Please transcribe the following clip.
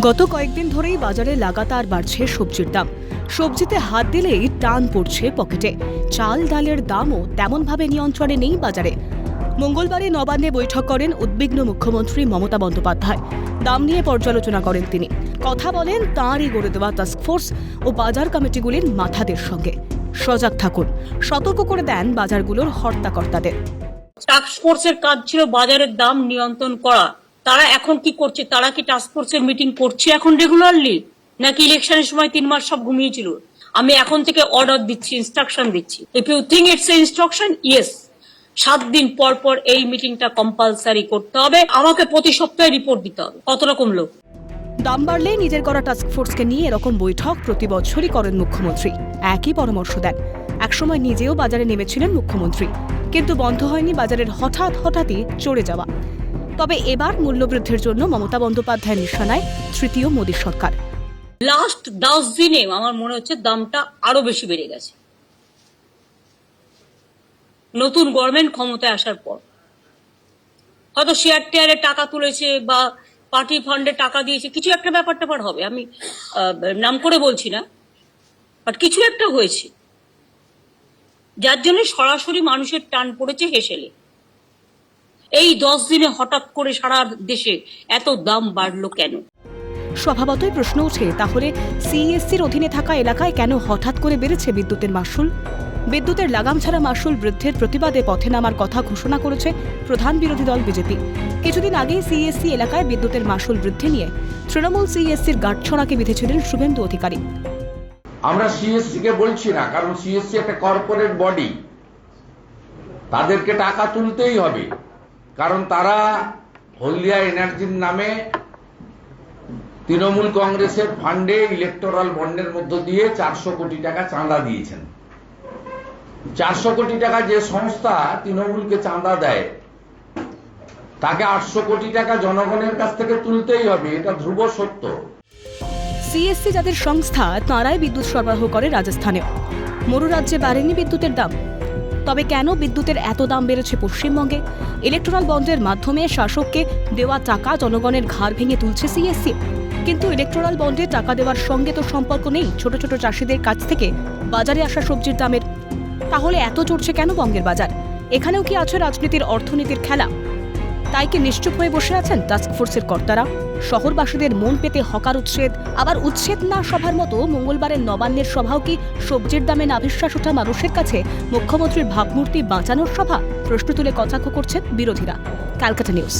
গত কয়েকদিন ধরেই বাজারে লাগাতার বাড়ছে সবজির দাম। সবজিতে হাত দিলেই টান পড়ছে পকেটে। চাল, ডালের দামও তেমনভাবে নিয়ন্ত্রণে নেই বাজারে। মঙ্গলবারে নবান্নে বৈঠক করেন উদ্বিগ্ন মুখ্যমন্ত্রী মমতা বন্দ্যোপাধ্যায়। দাম নিয়ে পর্যালোচনা করেন তিনি। কথা বলেন তাঁরই গড়ে দেওয়া টাস্কফোর্স ও বাজার কমিটিগুলির মাথাদের সঙ্গে। সজাগ থাকুন। সতর্ক করে দেন বাজারগুলোর হর্তাকর্তাদের। টাস্ক ফোর্সের কাজ ছিল বাজারের দাম নিয়ন্ত্রণ করা। তারা এখন কি করছে? তারা কি টাস্ক ফোর্সের মিটিং করছে এখন রেগুলারলি নাকি ইলেকশনের সময় তিন মাস সব ঘুমিয়েছিল? আমি এখন থেকে অর্ডার দিচ্ছি ইনস্ট্রাকশন দিচ্ছি। If you think it's a instruction yes সাত দিন পর পর এই মিটিংটা কম্পালসারি করতে হবে। আমাকে প্রতি সপ্তাহে রিপোর্ট দিতে হবে। কত রকম লোক? দাম বাড়লে নিজের করা টাস্কফোর্সকে নিয়ে এরকম বৈঠক প্রতি বছরই করেন মুখ্যমন্ত্রী। একই পরামর্শ দেন। একসময় নিজেও বাজারে নেমেছিলেন মুখ্যমন্ত্রী। কিন্তু বন্ধ হয়নি বাজারের হঠাৎ হঠাৎই চড়ে যাওয়া। তবে এবার মূল্যবৃদ্ধির জন্য মমতা বন্দ্যোপাধ্যায়ের নিশানায় তৃতীয় মোদী সরকার। লাস্ট দশ দিনে আমার মনে হচ্ছে দামটা আরও বেশি বেড়ে গেছে। নতুন গভর্নমেন্ট ক্ষমতায় আসার পর। হয়তো শেয়ার টেয়ারে টাকা তুলেছে বা পার্টি ফান্ডে টাকা দিয়েছে, কিছু একটা ব্যাপার ট্যাপার হবে। আমি নাম করে বলছি না বাট কিছু একটা হয়েছে। যার জন্য সরাসরি মানুষের টান পড়েছে হেসেলে। এই দশ দিনে হঠাৎ করে সারা দেশে এত দাম বাড়লো কেন? স্বভাবতই প্রশ্ন ওঠে তাহলে সিএসসির অধীনে থাকা এলাকায় কেন হঠাৎ করে বেড়েছে বিদ্যুতের মাসুল বিদ্যুতের লাগাম ছাড়া মাসুল বৃদ্ধির প্রতিবাদে পথে নামার কথা ঘোষণা করেছে প্রধান বিরোধী দল বিজেপি। কিছুদিন আগেই সিএসসি এলাকায় বিদ্যুতের মাসুল বৃদ্ধি নিয়ে তৃণমূল সিএসসির গাঁটছড়াকে বিঁধেছিলেন শুভেন্দু অধিকারী। আমরা সিএসসি কে বলছি না কারণ সিএসসি একটা কর্পোরেট বডি তাদেরকে টাকা তুলতেই হবে। কারণ তারা হলদিয়া এনার্জির নামে তৃণমূল কংগ্রেসের ফান্ডে ইলেকটোরাল বন্ডের মধ্য দিয়ে চারশো কোটি টাকা চাঁদা দিয়েছেন। চারশো কোটি টাকা যে সংস্থা তৃণমূলকে চাঁদা দেয়, তাকে আটশো কোটি টাকা জনগণের কাছ থেকে তুলতেই হবে, এটা ধ্রুব সত্য। সিএসসি যাদের সংস্থা, তাঁরাই বিদ্যুৎ সরবরাহ করে রাজস্থানেও। মরু রাজ্যে বাড়েনি বিদ্যুতের দাম। তবে কেন বিদ্যুতের এত দাম বেড়েছে পশ্চিমবঙ্গে? ইলেকট্রাল বন্ডের মাধ্যমে শাসককে দেওয়া টাকা জনগণের ঘাড় ভেঙে তুলছে সিএসসি কিন্তু ইলেকট্রাল বন্ডে টাকা দেওয়ার সঙ্গে তো সম্পর্ক নেই ছোট ছোট চাষিদের কাছ থেকে বাজারে আসা সবজির দামের। তাহলে এত চড়ছে কেন বঙ্গের বাজার? এখানেও কি আছে রাজনীতির অর্থনীতির খেলা? তাই নিশ্চুপ হয়ে বসে আছেন টাস্কফোর্সের কর্তারা। শহরবাসীদের মন পেতে হকার উচ্ছেদ, আবার উচ্ছেদ না সভার মতো মঙ্গলবারের নবান্নের সভাও কি সবজির দামে নাভিশ্বাস ওঠা মানুষের কাছে মুখ্যমন্ত্রীর ভাবমূর্তি বাঁচানোর সভা? প্রশ্ন তুলে কটাক্ষ করছেন বিরোধীরা। ক্যালকাটা নিউজ।